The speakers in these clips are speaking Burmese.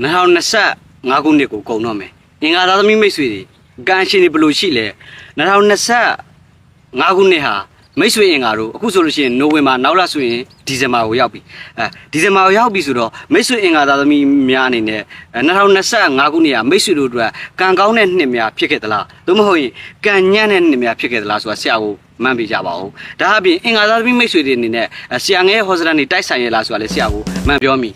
2025ခုနှစ်ကိုကုန်တော့မယ်အင်္ဂါသားသမီးမိတ်ဆွေတွေကံရှင်တွေဘယ်လိုရှိလဲ2025ခုနှစ်ဟာမိတ်ဆွေအင်္ဂါတို့အခုဆိုလို့ရှိရင်နိုဝင်ဘာနောက်လဆိုရင်ဒီဇင်ဘာကိုရောက်ပြီအဲဒီဇင်ဘာကိုရောက်ပြီဆိုတော့မိတ်ဆွေအင်္ဂါသားသမီးများအနေနဲ့အဲ2025ခုနှစ်ကမိတ်ဆွေတို့အတွက်ကံကောင်းတဲ့နှစ်များဖြစ်ခဲ့သလားသို့မဟုတ်ရင်ကံညံ့တဲ့နှစ်များဖြစ်ခဲ့သလားဆိုတာဆရာကိုမှန်းပြကြပါဦးဒါအပြင်အင်္ဂါသားသမီးမိတ်ဆွေတွေအနေနဲ့အဲဆရာငယ်ရဲ့ဟောစရန်နေတိုက်ဆိုင်ရလားဆိုတာလည်းဆရာကိုမှန်းပြောမိ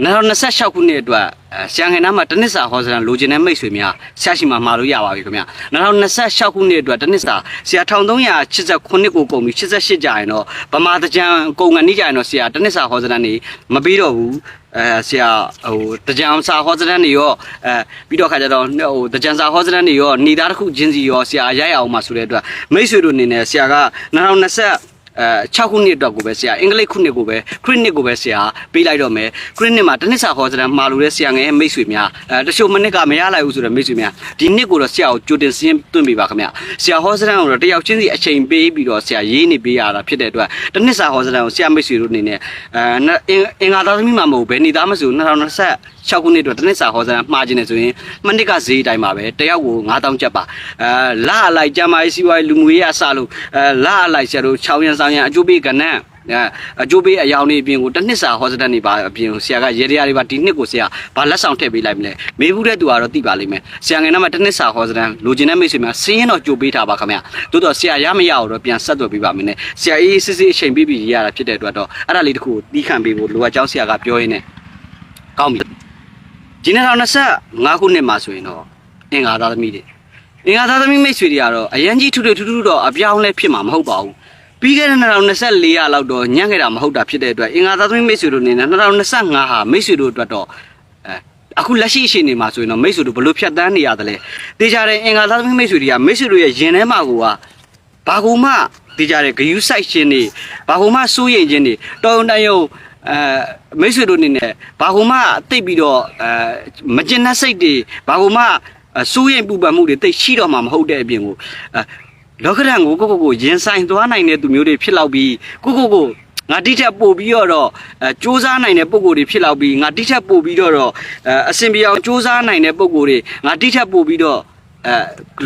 2026ခုနှစ်အတွက်အဲဆရာငယ်နားမှာတနစ်စာဟောစရန်လိုချင်တဲ့မိတ်ဆွေများဆရာရှိမှမှာလို့ရပါပြီခင်ဗျ2026ခုနှစ်အတွက်တနစ်စာဆရာ1389ကိုကုန်ပြီ88ကြာရင်တော့ဗမာတကြံကုန်ငနီးကြာရင်တော့ဆရာတနစ်စာဟောစရန်နေမပြီးတော့ဘူးအဲဆရာဟိုတကြံစာဟောစရန်နေရောအဲပြီးတော့ခါကျတော့ဟိုတကြံစာဟောစရန်နေရောနေသားတစ်ခုချင်းစီရောဆရာရိုက်အောင်မှာဆိုတဲ့အတွက်မိတ်ဆွေတို့အနေနဲ့ဆရာက2020 အဲ6ခုနှစ်အတွက်ကိုပဲဆရာအင်္ဂလိပ်ခုနှစ်ကိုပဲခရစ်နှစ်ကိုပဲဆရာပေးလိုက်တော့မယ်ခရစ်နှစ်မှာတစ်နှစ်စာဟောစရန်မှာလို့တဲ့ဆရာငယ်ရဲ့မိတ်ဆွေများအဲတချို့မနစ်ကမရလိုက်ဘူးဆိုတဲ့မိတ်ဆွေများဒီနှစ်ကိုတော့ဆရာကိုကြိုတင်စင်းသွင်းပေးပါခင်ဗျဆရာဟောစရန်ကိုတော့တယောက်ချင်းစီအချိန်ပေးပြီးတော့ဆရာရေးနေပေးရတာဖြစ်တဲ့အတွက်တစ်နှစ်စာဟောစရန်ကိုဆရာမိတ်ဆွေတို့အနေနဲ့အဲအင်္ဂါသားသမီးမှာမဟုတ်ဘဲနေသားမဆို2020 6ခုနှစ်အတွက်တစ်နှစ်စာဟောစရန်မှားခြင်းနေဆိုရင်မနစ်ကဈေးတိုင်းပါပဲတယောက်ကို9000ကျပ်ပါအဲလာအလိုက်ကျမ်းမာရေးစီးပွားရေးလူမှုရေးအစလို့အဲလာအလိုက်ဆရာတို့6ရန်ဆောင်ရန်အကျိုးပေးကဏ္ဍအဲအကျိုးပေးအယောင်နေအပြင်ကိုတစ်နှစ်စာဟောစတန်နေပါအပြင်ကိုဆရာကရေတရားတွေပါဒီနှစ်ကိုဆရာဘာလက်ဆောင်ထည့်ပေးလိုက်မလဲမေးဘူးတဲ့သူကတော့သိပါလိမ့်မယ်ဆရာငယ်နာမှာတစ်နှစ်စာဟောစတန်လိုချင်တဲ့မိတ်ဆွေများစင်းရင်တော့ကြိုပေးထားပါခင်ဗျာသို့တော့ဆရာရမရတော့ပြန်ဆက်သွယ်ပေးပါမယ်နဲ့ဆရာအေးစစ်စစ်အချိန်ပေးပြီးရတာဖြစ်တဲ့အတွက်တော့အဲ့ဒါလေးတခုတီးခံပေးဖို့လိုအပ်ကြောင်းဆရာကပြောရင်းနဲ့ကောင်းပြီ ဒီနေ့တော့25ခုနှစ်မှာဆိုရင်တော့အင်္ဂါသားသမီးတွေအင်္ဂါသားသမီးမိတ်ဆွေတွေကတော့အရန်ကြီးထူထူထူထူတော့အပြောင်းလဲဖြစ်မှာမဟုတ်ပါဘူးပြီးခဲ့တဲ့2024ရလောက်တော့ညံ့ခဲ့တာမဟုတ်တာဖြစ်တဲ့အတွက်အင်္ဂါသားသမီးမိတ်ဆွေတို့အနေနဲ့2025ဟာမိတ်ဆွေတို့အတွက်တော့အဲအခုလက်ရှိအချိန်နေမှာဆိုရင်တော့မိတ်ဆွေတို့ဘယ်လိုဖြတ်တန်းနေရတယ်လဲတေချာတဲ့အင်္ဂါသားသမီးမိတ်ဆွေတွေကမိတ်ဆွေတို့ရဲ့ရင်ထဲမှာကိုကဘာကူမှတေချာတဲ့ဂယူးဆိုင်ခြင်းတွေဘာကူမှစိုးရိမ်ခြင်းတွေတော်ုံတန်ယုံ အဲမိတ်ဆွေတို့အနေနဲ့ဘာကူမှတိတ်ပြီးတော့အဲမကျင်တဲ့စိတ်တွေဘာကူမှအစိုးရင်ပူပန်မှုတွေတိတ်ရှိတော့မှမဟုတ်တဲ့အပြင်ကိုအဲလောကရန်ကိုကိုကိုကိုရင်ဆိုင်သွားနိုင်တဲ့သူမျိုးတွေဖြစ်လောက်ပြီးကိုကိုကိုငါတိထက်ပို့ပြီးတော့အဲစူးစမ်းနိုင်တဲ့ပုံကိုယ်တွေဖြစ်လောက်ပြီးငါတိထက်ပို့ပြီးတော့အဲအစင်ပြေအောင်စူးစမ်းနိုင်တဲ့ပုံကိုယ်တွေငါတိထက်ပို့ပြီးတော့အဲ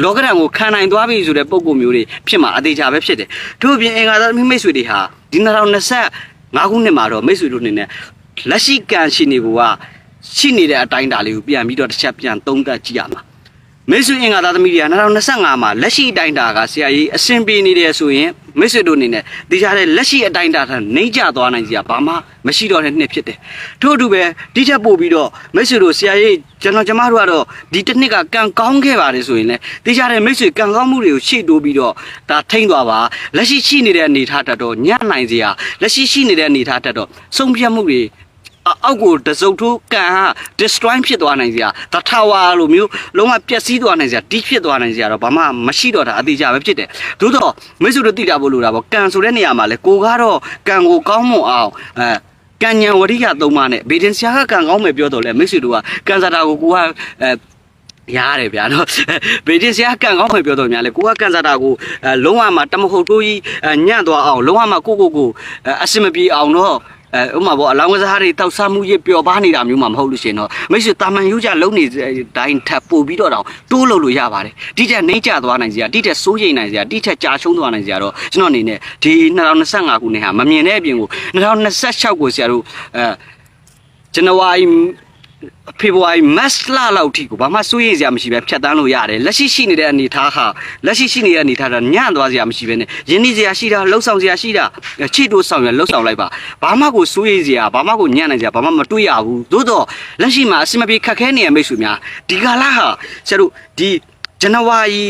လောကရန်ကိုခံနိုင်သွားပြီဆိုတဲ့ပုံကိုယ်မျိုးတွေဖြစ်မှာအသေးချာပဲဖြစ်တယ်တို့အပြင်အင်္ဂါသားမိတ်ဆွေတွေဟာဒီ2020 ငါးခုနှစ်မှာတော့မိတ်ဆွေတို့အနေနဲ့လက်ရှိကံရှိနေကိုကရှိနေတဲ့အတိုင်းတာလေးကိုပြန်ပြီးတော့တစ်ချက်ပြန်သုံးသပ်ကြည့်ရမှာ မိတ်ဆွေအင်္ဂါသားသမီးတွေက2025မှာလက်ရှိအတိုင်းတာကဆရာကြီးအဆင်ပြေနေတယ်ဆိုရင်မိတ်ဆွေတို့အနေနဲ့ဒီကြတဲ့လက်ရှိအတိုင်းတာထနှိမ့်ကျသွားနိုင်စရာဘာမှမရှိတော့တဲ့နှစ်ဖြစ်တယ်ထို့အတူပဲဒီချက်ပို့ပြီးတော့မိတ်ဆွေတို့ဆရာကြီးကျွန်တော်ကျမတို့ကတော့ဒီတစ်နှစ်ကကံကောင်းခဲ့ပါတယ်ဆိုရင်လည်းဒီကြတဲ့မိတ်ဆွေကံကောင်းမှုတွေကိုရှေ့တိုးပြီးတော့ဒါထိမ့်သွားပါလက်ရှိရှိနေတဲ့အနေထားတက်တော့ညံ့နိုင်စရာလက်ရှိရှိနေတဲ့အနေထားတက်တော့ဆုံးဖြတ်မှုတွေ အောက်ကိုတစုပ်ထိုးကန်ဟာ destroy ဖြစ်သွားနိုင်စရာတထာဝါလိုမျိုးလုံးဝပျက်စီးသွားနိုင်စရာဒီဖြစ်သွားနိုင်စရာတော့ဘာမှမရှိတော့တာအသေးချပဲဖြစ်တယ်သို့တော့မိတ်ဆွေတို့သိတာဖို့လိုတာပေါ့ကန်ဆိုတဲ့နေရာမှာလဲကိုကတော့ကန်ကိုကောင်းမွန်အောင်အဲကံညာဝရိယသုံးပါးနဲ့ဗေဒင်ဆရာကကံကောင်းမယ်ပြောတော့လဲမိတ်ဆွေတို့ကကန်စာတာကိုကိုကအဲရတယ်ဗျာနော်ဗေဒင်ဆရာကံကောင်းမယ်ပြောတော့များလဲကိုကကန်စာတာကိုအဲလုံးဝမှတမဟုတ်တိုးကြီးညံ့သွားအောင်လုံးဝမှကိုကိုကိုအစင်မပြေအောင်တော့ အဲဥပမာပေါ့အလောင်းကစားတွေတောက်စားမှုရပျော်ပါနေတာမျိုးမှမဟုတ်လို့ရှိရင်တော့မိတ်ဆွေတာမန်ယူကြလုံးနေတိုင်းထပ်ပို့ပြီးတော့တော့တိုးလို့လို့ရပါတယ်ဒီတက်နှိမ့်ကျသွားနိုင်စရာဒီတက်စိုးရိမ်နိုင်စရာဒီတက်ကြာရှုံးသွားနိုင်စရာတော့ကျွန်တော်အနေနဲ့ဒီ2025ခုနှစ်ဟာမမြင်တဲ့အပြင်ကို2026ကိုဆရာတို့အဲဇန်နဝါရီ ဖေဖော်ဝါရီမတ်လလောက်ထိကိုဘာမှစိုးရိမ်စရာမရှိပဲဖြတ်တန်းလို့ရတယ်လက်ရှိရှိနေတဲ့အနေအထားဟာလက်ရှိရှိနေတဲ့အနေအထားကညံ့သွားစရာမရှိပဲနဲ့ရင်းနှီးစရာရှိတာလှုပ်ဆောင်စရာရှိတာချီတိုးဆောင်ရလှုပ်ဆောင်လိုက်ပါဘာမှကိုစိုးရိမ်စရာဘာမှကိုညံ့နိုင်စရာဘာမှမတွေ့ရဘူးသို့တော့လက်ရှိမှာအစမပြေခက်ခဲနေတဲ့မိတ်ဆွေများဒီကာလဟာဆရာတို့ဒီဇန်နဝါရီ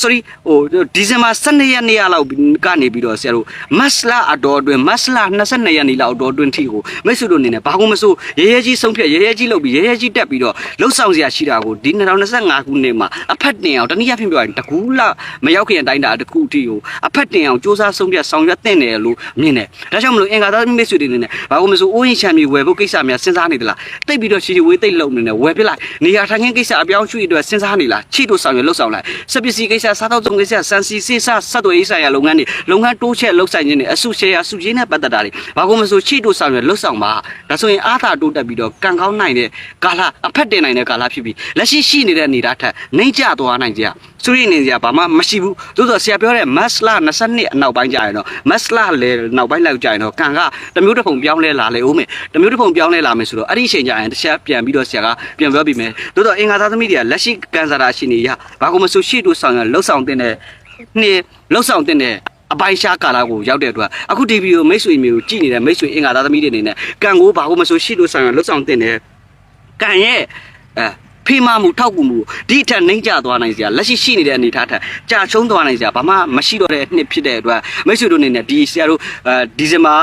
sorry ဟိုဒီဇင်ဘာ12ရက်နေ့လောက်ကနေပြီးတော့ဆရာတို့မတ်လအတော်အတွင်းမတ်လ22ရက်နေ့လောက်အတော်အတွင်းထိကိုမိတ်ဆွေတို့အနေနဲ့ဘာကုန်မစိုးရဲရဲကြီးဆုံးဖြတ်ရဲရဲကြီးလုပ်ပြီးရဲရဲကြီးတက်ပြီးတော့လှုပ်ဆောင်စရာရှိတာကိုဒီ2025ခုနှစ်မှာအဖက်တင်အောင်တနည်းအားဖြင့်ပြောရင်တကူးလာမရောက်ခင်အတိုင်းတာတကူအထိကိုအဖက်တင်အောင်စူးစမ်းဆုံးဖြတ်ဆောင်ရွက်တင်တယ်လို့မြင်တယ်ဒါကြောင့်မလို့အင်္ဂါသားမိတ်ဆွေတွေအနေနဲ့ဘာကုန်မစိုးအိုးရင်ချမ်းမြေဝယ်ဖို့ကိစ္စများစဉ်းစားနေသလားတိတ်ပြီးတော့ရှီဝေးတိတ်လုံနေတယ်ဝယ်ပြလိုက်နေရာထိုင်ခင်းကိစ္စအပြောင်းရွှေ့အတွက်စဉ်းစားနေလားချိတို့ဆောင်ရွက်လှုပ်ဆောင်လိုက်စက်ပစ္စည်းကိစ္စစားတော့သုံးကိစ္စစံစီစစ်စဆက်သွယ်ရေးဆိုင်ရာလုပ်ငန်းတွေလုပ်ငန်းတိုးချက်လှုပ်ဆိုင်ခြင်းတွေအစုရှယ်ယာစုချင်းနဲ့ပတ်သက်တာတွေဘာကုန်မဆိုချိတို့ဆောင်ရလှုပ်ဆောင်ပါဒါဆိုရင်အားသာတိုးတက်ပြီးတော့ကံကောင်းနိုင်တဲ့ကာလအဖက်တင်နိုင်တဲ့ကာလဖြစ်ပြီးလက်ရှိရှိနေတဲ့အနေအထားထက်နှိမ့်ကျသွားနိုင်ကြ စရိနေကြဘာမှမရှိဘူးသို့သောဆရာပြောတဲ့မတ်လ22အနောက်ပိုင်းကျရင်တော့မတ်လလေနောက်ပိုင်းလောက်ကျရင်တော့ကံကတမျိုးတစ်ပုံပြောင်းလဲလာလေဦးမယ်တမျိုးတစ်ပုံပြောင်းလဲလာမယ်ဆိုတော့အဲ့ဒီအချိန်ကျရင်တစ်ချက်ပြန်ပြီးတော့ဆရာကပြန်ပြောပြီးမယ်သို့သောအင်္ဂါသားသမီးတွေကလက်ရှိကံစားတာရှိနေရဘာကုန်မဆိုရှိတို့ဆောင်ရလှုပ်ဆောင်တဲ့နေ့လှုပ်ဆောင်တဲ့အပိုင်ရှားကာလာကိုရောက်တဲ့အတွက်အခုဒီဗီဒီယိုမိတ်ဆွေမျိုးကြည့်နေတဲ့မိတ်ဆွေအင်္ဂါသားသမီးတွေအနေနဲ့ကံကိုဘာကုန်မဆိုရှိတို့ဆောင်ရလှုပ်ဆောင်တဲ့နေ့ကံရဲ့အဲ ဖေးမမှုထောက်ကူမှုဒီအထက်နှိမ့်ကျသွားနိုင်စရာလက်ရှိရှိနေတဲ့အနေအထားထက်ကြာချုံးသွားနိုင်စရာဘာမှမရှိတော့တဲ့နှစ်ဖြစ်တဲ့အတွက်မိတ်ဆွေတို့အနေနဲ့ဒီဆရာတို့အဲဒီဇင်ဘာ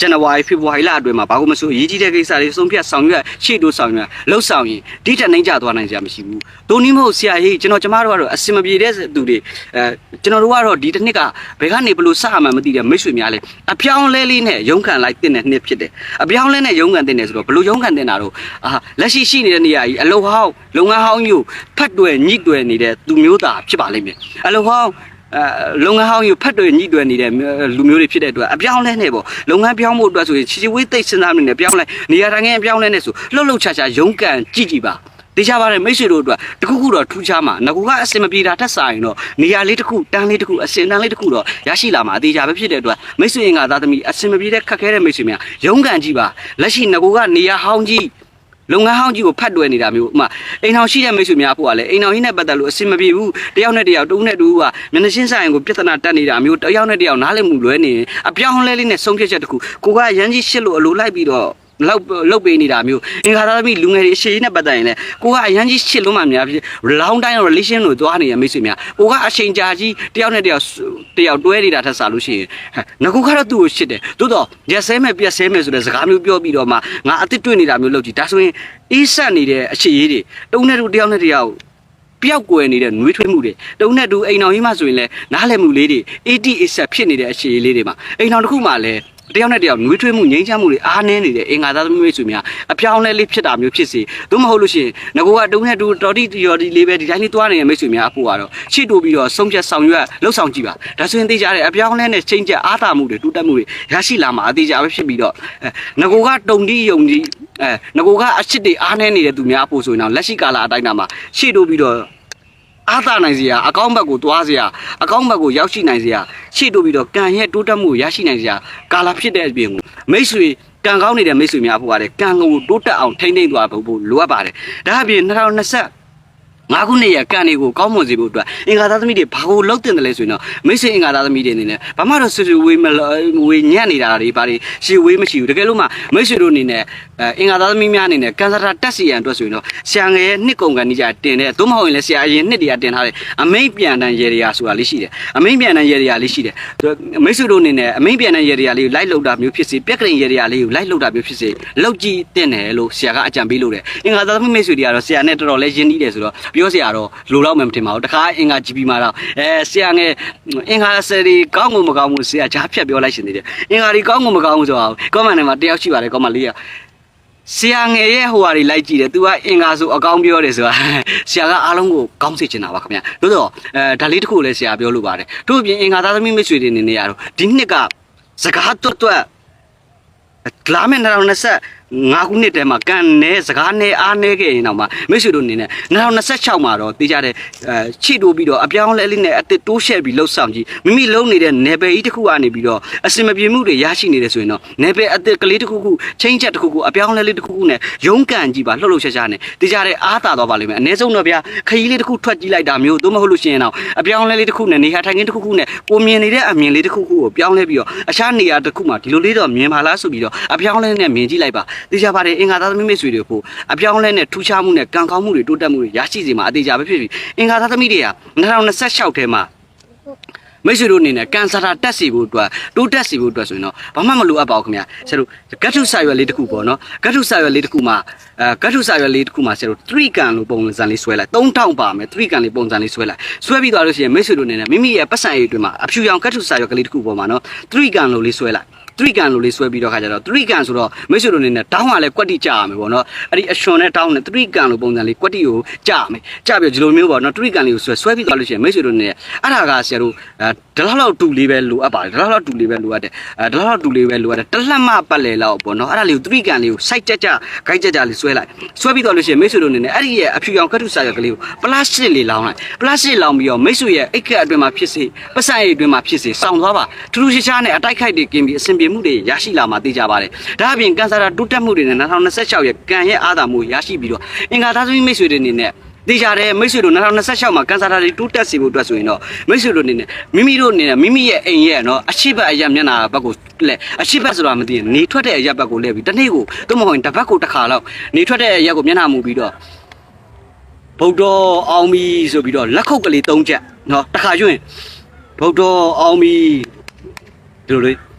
ဇန်နဝါရီဖေဖော်ဝါရီလအတွင်းမှာဘာလို့မဆိုအရေးကြီးတဲ့ကိစ္စတွေဆုံးဖြတ်ဆောင်ရွက်ရှေ့တို့ဆောင်ရွက်လှုပ်ဆောင်ရင်ဒီထက်နှိမ့်ကျသွားနိုင်စရာမရှိဘူး။ဒိုနည်းမဟုတ်ဆရာကြီးကျွန်တော်ကျမတို့ကတော့အစင်မပြေတဲ့သူတွေအဲကျွန်တော်တို့ကတော့ဒီတစ်နှစ်ကဘယ်ကနေဘလို့စမှမသိတဲ့မိတ်ဆွေများလဲအပြောင်းလဲလေးနဲ့ရုန်းကန်လိုက်တဲ့နှစ်ဖြစ်တယ်။အပြောင်းလဲနဲ့ရုန်းကန်တဲ့ဆိုတော့ဘလို့ရုန်းကန်တဲ့တာတော့အာလက်ရှိရှိနေတဲ့နေရာကြီးအလုဟောင်းလုပ်ငန်းဟောင်းကြီးကိုဖတ်တွယ်ညှိတွယ်နေတဲ့သူမျိုးသားဖြစ်ပါလိမ့်မယ်။အလုဟောင်းအဲ လုပ်ငန်းဟောင်းယူဖတ်တွေညှိတွယ်နေတဲ့လူမျိုးတွေဖြစ်တဲ့အတွက်အပြောင်းလဲနေပေါ့လုပ်ငန်းပြောင်းဖို့အတွက်ဆိုရင်ချီချီဝေးသိပ်စဉ်းစားနေတယ်ပြောင်းလဲနေရာတိုင်းငယ်ပြောင်းလဲနေဆိုလှုပ်လှုပ်ချာချာရုန်းကန်ကြည့်ကြည့်ပါတေချာပါတယ်မိတ်ဆွေတို့အတွက်တခုခုတော့ထူးခြားမှာငကူကအစင်မပြေတာထက်ဆိုင်တော့နေရာလေးတစ်ခုတန်းလေးတစ်ခုအစင်တန်းလေးတစ်ခုတော့ရရှိလာမှာအသေးချာပဲဖြစ်တဲ့အတွက်မိတ်ဆွေရင်ကသားသမီးအစင်မပြေတဲ့ခက်ခဲတဲ့မိတ်ဆွေများရုန်းကန်ကြည့်ပါလက်ရှိငကူကနေရာဟောင်းကြီး လုပ်ငန်းဟောင်းကြီးကိုဖတ်တွယ်နေတာမျိုးဥမာအိမ်အောင်ရှိတဲ့မိတ်ဆွေများဖို့ကလည်းအိမ်အောင်ကြီးနဲ့ပတ်သက်လို့အဆင်မပြေဘူးတယောက်နဲ့တယောက်တုံးနဲ့တူကမျက်နှာချင်းဆိုင်ကိုပြဿနာတက်နေတာမျိုးတယောက်နဲ့တယောက်နားလည်မှုလွဲနေရင်အပြောင်းလဲလေးနဲ့ဆုံးဖြတ်ချက်တစ်ခုကိုကရမ်းကြီးရှစ်လို့အလိုလိုက်ပြီးတော့ လောက်လောက်ပေးနေတာမျိုးအင်္ဂါသားသမီးလူငယ်တွေအရှိန်နဲ့ပတ်သက်ရင်လည်းကိုကအရန်ကြီးရှစ်လုံးမှများဖြစ် long time relation လို့သွားနေတဲ့မိတ်ဆွေများကိုကအချိန်ကြာကြီးတယောက်နဲ့တယောက်တယောက်တွဲနေတာထက်စားလို့ရှိရင်ငါကူကတော့သူ့ကိုရှစ်တယ်သို့တော့ရက်ဆဲမဲ့ပြက်ဆဲမဲ့ဆိုတဲ့စကားမျိုးပြောပြီးတော့မှငါအစ်စ်တွေ့နေတာမျိုးလုပ်ကြည့်ဒါဆိုရင်အေးဆက်နေတဲ့အရှိရေးတွေတုံးနဲ့တူတယောက်နဲ့တယောက်ပျောက်ကွယ်နေတဲ့နှွေးထွေးမှုတွေတုံနဲ့တူအိမ်အောင်ကြီးမှဆိုရင်လည်းနားလည်မှုလေးတွေ AD အဆက်ဖြစ်နေတဲ့အရှိရေးလေးတွေမှာအိမ်အောင်တစ်ခုမှလည်း တယောက်နဲ့တယောက်နှွေးထွေးမှုငြိမ်းချမ်းမှုတွေအားနည်းနေတဲ့အင်္ဂါသားသမီးမိတ်ဆွေများအပြောင်းလဲလေးဖြစ်တာမျိုးဖြစ်စေသို့မဟုတ်လို့ရှိရင်ငကိုကတုံနဲ့တူတော်တိတော်တိလေးပဲဒီတိုင်းလေးသွားနေတဲ့မိတ်ဆွေများအဖို့ကတော့ရှေ့တိုးပြီးတော့ဆုံးဖြတ်ဆောင်ရွက်လှုပ်ဆောင်ကြည့်ပါဒါဆိုရင်သိကြတယ်အပြောင်းလဲနဲ့ချိန်ချက်အားသာမှုတွေတူတက်မှုတွေရရှိလာမှာအသေးကြပဲဖြစ်ပြီးတော့အဲငကိုကတုံတိယုံတိအဲငကိုကအချစ်တွေအားနည်းနေတဲ့သူများအဖို့ဆိုရင်တော့လက်ရှိကာလအတိုင်းတာမှာရှေ့တိုးပြီးတော့ အားသာနိုင်စရာအကောင့်ဘက်ကိုသွားစရာအကောင့်ဘက်ကိုရောက်ရှိနိုင်စရာရှေ့တိုးပြီးတော့ကံရဲ့တိုးတက်မှုကိုရရှိနိုင်စရာကာလာဖြစ်တဲ့အပြင်ကိုမိတ်ဆွေကံကောင်းနေတဲ့မိတ်ဆွေများဖို့ရတယ်ကံကိုတိုးတက်အောင်ထိမ့်သိမ့်သွားဖို့လိုအပ်ပါတယ်ဒါအပြင်2020 ငါးခုနှစ်ရကန်တွေကိုကောင်းမွန်စေဖို့အတွက်အင်္ဂါသားသမီးတွေဘာကိုလောက်တင်တယ်လဲဆိုရင်တော့မိတ်ဆွေအင်္ဂါသားသမီးတွေအနေနဲ့ဘာမှတော့ဆွဆွဝေးမဝေညံ့နေတာတွေဘာတွေရှေဝေးမရှိဘူးတကယ်လို့မှမိတ်ဆွေတို့အနေနဲ့အဲအင်္ဂါသားသမီးများအနေနဲ့ကန်စတာတက်စီရန်အတွက်ဆိုရင်တော့ဆရာငယ်ရဲ့နှစ်ကုန်ကန်ကြီးကြတင်တဲ့သို့မဟုတ်ရင်လည်းဆရာအရင်နှစ်တည်းကတင်ထားတဲ့အမိတ်ပြန်တန်ရေရီယာဆိုတာလေးရှိတယ်အမိတ်ပြန်တန်ရေရီယာလေးရှိတယ်မိတ်ဆွေတို့အနေနဲ့အမိတ်ပြန်တန်ရေရီယာလေးကိုလိုက်လောက်တာမျိုးဖြစ်စေပြက်ကရင်ရေရီယာလေးကိုလိုက်လောက်တာမျိုးဖြစ်စေလောက်ကြည့်တင်တယ်လို့ဆရာကအကြံပေးလို့တယ်အင်္ဂါသားသမီးမိတ်ဆွေတွေကတော့ဆရာနဲ့တော်တော်လေးရင်းနှီးတယ်ဆိုတော့ပြောဆရာတော့လိုတော့မှမထင်ပါဘူးတခါအင်္ဂါ GP မှာတော့အဲဆရာငယ်အင်္ဂါဆယ်ဒီကောင်းမှုမကောင်းမှုဆရာကြားဖြတ်ပြောလိုက်ရှင်နေတယ်အင်္ဂါဒီကောင်းမှုမကောင်းမှုဆိုတော့ကောမန်ထဲမှာတယောက်ရှိပါတယ်ကောမန်လေးကဆရာငယ်ရဲ့ဟိုဟာတွေလိုက်ကြည့်တယ်။ तू ကအင်္ဂါဆိုအကောင်းပြောတယ်ဆိုတာဆရာကအားလုံးကိုကောင်းစေချင်တာပါခင်ဗျာ။သို့တော့အဲဒါလေးတစ်ခုလည်းဆရာပြောလို့ပါတယ်။တို့အပြင်အင်္ဂါသားသမီးမိတ်ဆွေတွေအနေနဲ့ရတော့ဒီနှစ်ကစကားတွတ်တွတ်လာမယ့်2020 ငါးခုနှစ်တည်းမှာကန်နေစကားနဲ့အားနေခဲ့ရင်တော့မှမိတ်ဆွေတို့အနေနဲ့2026မှာတော့တေးကြတဲ့အဲချစ်တိုးပြီးတော့အပြောင်းလဲလေးနဲ့အတစ်တိုးရှက်ပြီးလှုပ်ဆောင်ကြည့်မိမိလုံးနေတဲ့နယ်ပယ်ကြီးတစ်ခုကနေပြီးတော့အစင်မပြေမှုတွေရရှိနေတယ်ဆိုရင်တော့နယ်ပယ်အတစ်ကလေးတစ်ခုခုချင်းချက်တစ်ခုခုအပြောင်းလဲလေးတစ်ခုခုနဲ့ရုန်းကန်ကြည့်ပါလှုပ်လှုပ်ရှားရှားနဲ့တေးကြတဲ့အားသာတော့ပါလိမ့်မယ်အ ਨੇ ဆုံးတော့ဗျာခရီးလေးတစ်ခုထွက်ကြည့်လိုက်တာမျိုးသို့မဟုတ်လို့ရှိရင်တော့အပြောင်းလဲလေးတစ်ခုနဲ့နေဟာထိုင်ခင်းတစ်ခုခုနဲ့ကိုမြင်နေတဲ့အမြင်လေးတစ်ခုခုကိုပြောင်းလဲပြီးတော့အခြားနေရာတစ်ခုမှာဒီလိုလေးတော့မြင်ပါလားဆိုပြီးတော့အပြောင်းလဲနဲ့မြင်ကြည့်လိုက်ပါတေးကြပါတယ်အင်္ဂါသားသမီးမိတ်ဆွေတွေဖို့အပြောင်းလဲနဲ့ထူးခြားမှုနဲ့ကံကောင်းမှုတွေတိုးတက်မှုတွေရရှိစေမှာအသေးချာပဲဖြစ်ပြီးအင်္ဂါသားသမီးတွေက2026ထဲမှာမိတ်ဆွေတို့အနေနဲ့ကန်ဆာတာတက်စီဖို့အတွက်တိုးတက်စီဖို့အတွက်ဆိုရင်တော့ဘာမှမလိုအပ်ပါဘူးခင်ဗျာဆရာတို့ဂတ်ထုဆာရွယ်လေးတစ်ခုပေါ့နော်ဂတ်ထုဆာရွယ်လေးတစ်ခုမှာအဲဂတ်ထုဆာရွယ်လေးတစ်ခုမှာဆရာတို့3ကန်လို့ပုံစံလေးဆွဲလိုက်3000ပါမယ်3ကန်လေးပုံစံလေးဆွဲလိုက်ဆွဲပြီးသွားလို့ရှိရင်မိတ်ဆွေတို့အနေနဲ့မိမိရဲ့ပတ်စံရေးအတွင်းမှာအဖြူရောင်ဂတ်ထုဆာရွယ်ကလေးတစ်ခုပေါ်မှာနော်3ကန်လို့လေးဆွဲလိုက် သရိကန်လိုလေးဆွဲပြီးတော့ခါကြတော့သရိကန်ဆိုတော့မိတ်ဆွေတို့အနေနဲ့တောင်းကလည်းကွက်တိကြရမယ်ပေါ့နော်အဲ့ဒီအရှင်နဲ့တောင်းနဲ့သရိကန်လိုပုံစံလေးကွက်တိကိုကြရမယ်ကြပြီးဒီလိုမျိုးပေါ့နော်သရိကန်လေးကိုဆွဲဆွဲပြီးသွားလို့ရှိရင်မိတ်ဆွေတို့အနေနဲ့အဲ့ဒါကဆရာတို့အဲဒီလောက်လောက်တူလေးပဲလိုအပ်ပါတယ်ဒီလောက်လောက်တူလေးပဲလိုအပ်တယ်အဲဒီလောက်လောက်တူလေးပဲလိုအပ်တယ်တလက်မပတ်လေလောက်ပေါ့နော်အဲ့ဒါလေးကိုသရိကန်လေးကိုစိုက်ကြကြဂိုက်ကြကြလေးဆွဲလိုက်ဆွဲပြီးသွားလို့ရှိရင်မိတ်ဆွေတို့အနေနဲ့အဲ့ဒီရဲ့အဖြူရောင်ကတ်ထုစာရွက်ကလေးကိုပလတ်စတစ်လေးလောင်းလိုက်ပလတ်စတစ်လောင်းပြီးတော့မိတ်ဆွေရဲ့အိတ်ကက်အတွင်းမှာဖြစ်စေပတ်စံအိတ်အတွင်းမှာဖြစ်စေစောင်းသွားပါထူးထူးခြားခြားနဲ့အတိုက်ခိုက်တွေကင်းပြီးအဆင်ပြေမှုတွေရရှိလာမှာသိကြပါတယ်ဒါအပြင်ကန်ဆာတာတိုးတက်မှုတွေနဲ့2026ရဲ့ကံရဲ့အာသာမှုရရှိပြီးတော့အင်္ဂါသားသမီးမိတ်ဆွေတွေအနေနဲ့တေချာတယ်မိတ်ဆွေတို့2026မှာကန်ဆာတာတွေတိုးတက်စေဖို့အတွက်ဆိုရင်တော့မိတ်ဆွေတို့အနေနဲ့မိမိတို့အနေနဲ့မိမိရဲ့အိမ်ရဲ့နော်အရှိတ်အရက်မျက်နှာဘက်ကိုလဲအရှိတ်ဆိုတာမသိရင်နေထွက်တဲ့အရက်ဘက်ကိုလဲပြီးတစ်နေ့ကိုသို့မဟုတ်ရင်တစ်ဘက်ကိုတစ်ခါလောက်နေထွက်တဲ့အရက်ကိုမျက်နှာမူပြီးတော့ဗုဒ္ဓအောင်ပြီဆိုပြီးတော့လက်ခုပ်ကလေး၃ချက်နော်တစ်ခါကျွရင်ဗုဒ္ဓအောင်ပြီဒီလိုလေး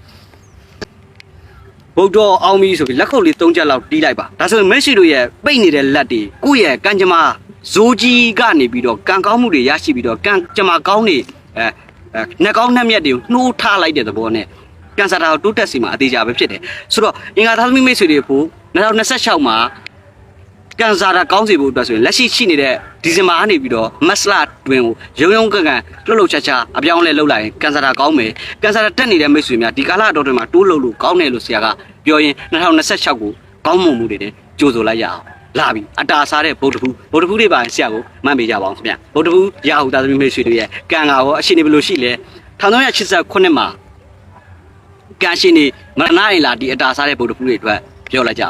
ဗုဒ္ဓအောင်ပြီဆိုပြီးလက်ခုပ်လေး၃ချက်လောက်တီးလိုက်ပါဒါဆိုရင်မက်ဆီတို့ရဲ့ပိတ်နေတဲ့လက်တွေကိုယ့်ရဲ့ကံကြမ္မာဇိုးကြီးကနေပြီးတော့ကံကောင်းမှုတွေရရှိပြီးတော့ကံကြမ္မာကောင်းနေအဲအဲနှက်ကောင်းနှက်မြက်တွေကိုနှိုးထားလိုက်တဲ့သဘောနဲ့ကန်ဆာတာကိုတိုးတက်စီမှာအသေးချာပဲဖြစ်တယ်ဆိုတော့အင်္ဂါသားသမီးမိတ်ဆွေတွေဖို့2026မှာ ကန်ဆာတာကောင်းစေဖို့အတွက်ဆိုရင်လက်ရှိရှိနေတဲ့ဒီဇင်ဘာကနေပြီးတော့မက်စလာတွင်ကိုရုံရုံကန်ကန်လှုပ်လှုပ်ချာချာအပြောင်းအလဲလှုပ်လိုက်ရင်ကန်ဆာတာကောင်းမယ်ကန်ဆာတာတက်နေတဲ့မိတ်ဆွေများဒီကာလအတော်တွင်မှာတိုးလှုပ်လို့ကောင်းတယ်လို့ဆရာကပြောရင်2026ကိုကောင်းမွန်မှုတွေနဲ့ကြိုးဆိုလိုက်ရအောင်လာပြီအတာစားတဲ့ဗုဒ္ဓဘူးဗုဒ္ဓဘူးတွေပါဆရာကိုမှတ်ပေးကြပါအောင်ခင်ဗျဗုဒ္ဓဘူးရဟုသားသမီးမိတ်ဆွေတွေရဲ့ကံကရောအရှိနေဘယ်လိုရှိလဲ1389မှာကံရှိနေမရဏအိမ်လာဒီအတာစားတဲ့ဗုဒ္ဓဘူးတွေအတွက်ပြောလိုက်ကြအောင်